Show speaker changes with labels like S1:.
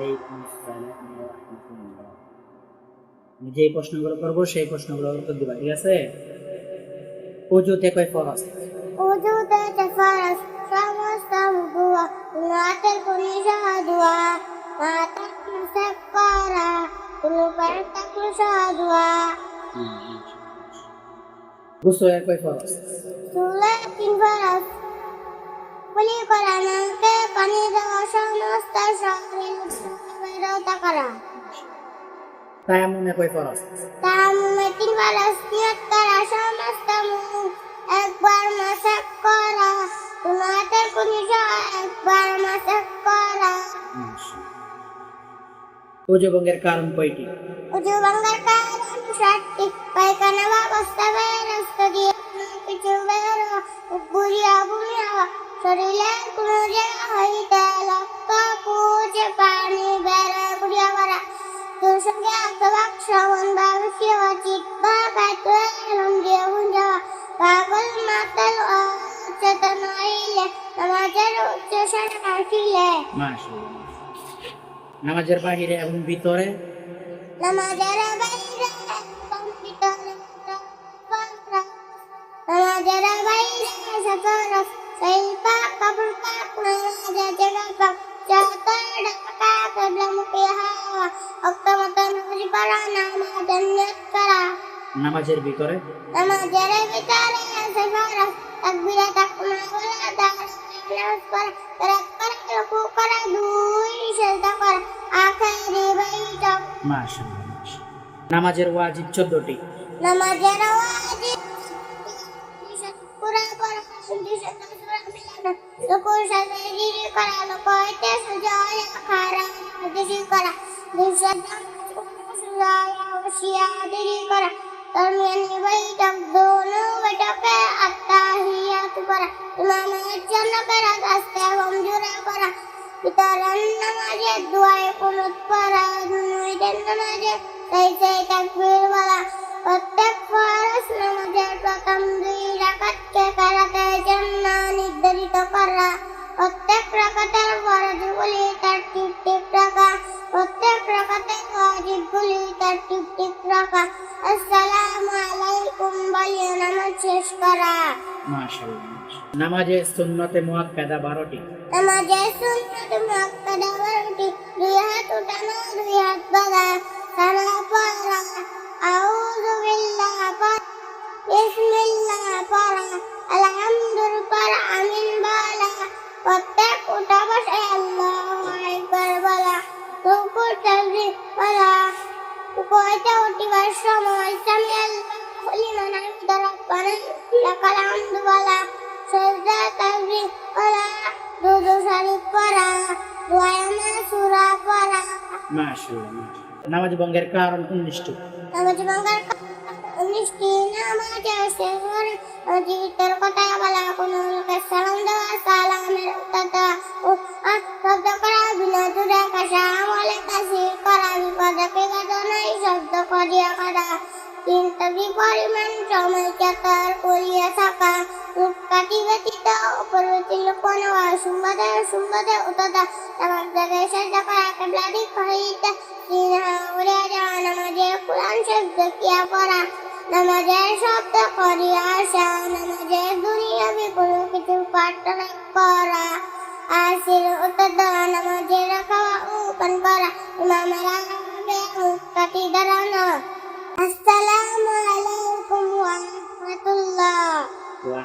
S1: ওয়ালাইকুম আমি যেই প্রশ্নগুলো করব সেই প্রশ্নগুলোর উত্তর দিবা ঠিক আছে? ওজুতে কয় ফরজ
S2: ওজুতে তে ফরজ সমস্ত বুয়া রাতের কোনি জাদুয়া মাতার মুসাক্কারা কুলু পারতা কুশাদুয়া
S1: গোসলের কয় ফরজ
S2: তুলে তিন ফরজ বলি করানাকে কান শরীর বেরোতা করা
S1: তায়ামুমে কয় ফরজ।
S2: তামুমে তিন ফরস নিয়ত করা সমস্ত মুখ একবার মাসাক করা। তোমাদের কোন একবার মাসাক করা।
S1: উজুবঙ্গের কারণ কয়টি?
S2: উজু বাংলার কারণ ষাটটি পায়খানা ব্যবস্থা বেরস্ত দিয়ে সঙ্গে আত্মবাক শ্রবণ বা বিষয় চিত বা কাটে এলম পাগল মাতাল অচেতন হইলে আমাদের উচ্চস্বর কাটিলে
S1: নামাজের বাহিরে এবং
S2: নামাজের বাইরে এবং ভিতরে। নামাজের বাইরে নামাজের করা।
S1: ভিতরে?
S2: নামাজের ভিতরে সফর তাকবীরা তাকমা বলা দাঁড় নামাজ পড়া রাত করা রুকু করা দুই সেজদা করা আখেরি বৈঠক।
S1: মাশাআল্লাহ। নামাজের ওয়াজিব চোদ্দটি।
S2: নামাজের ওয়াজিব পুরা করা দিশা সুরা মিলানো। রুকুর সাথে জিরি করা লুকোইতে সুজয় খারা দিশি করা। নির্ধারিত করা প্রত্যেক রাকাতের ফরজগুলি শেষ করা।
S1: মাশাআল্লাহ। নামাজের সুন্নতে মুআক্কাদা বারোটি।
S2: নামাজের সুন্নত মুআক্কাদা বারোটি। দুই হাত উঠানো দুই হাত বাঁধা। সারা পড়া আউযু বিল্লাহ পড়া বিসমিল্লাহ পড়া। আলহামদুলিল্লাহ পড়া আমিন বলা। প্রত্যেক উঠা বসে আল্লাহু আকবার বলা। রুকু তাকবীর বলা। রুকুতে উঠিবার সময় সামি আল্লাহ লিমান হামিদা রাব্বানা লাকাল হামদু বলা সেজদা তাকবীর বলা দুদু শরীফ পড়া দোয়ানা সূরা পড়া
S1: মাশাআল্লাহ। নামাজ ভঙ্গের কারণ উনিশটি
S2: করা বিনা করিয়া করা কিন্তু বিপরিমাণ সময় চাতার করিয়া থাকা রূপ কাটি ব্যতীত উপর ব্যতীত কোনো অসুম্বাদে অসুম্বাদে উতদা আমার জায়গায় সাজা করা কেবলা দিক হইতে তিন উড়ে যাওয়া নামাজের কোরআন শব্দ কিয়া পড়া, নামাজের শব্দ করিয়া আসা, নামাজের দুনিয়াবি কোনো কিছু প্রার্থনা করা আসির দেওয়া নামাজের খাওয়া ও করা। ইমামেরা কাটি দাঁড়ানো আলাইকুম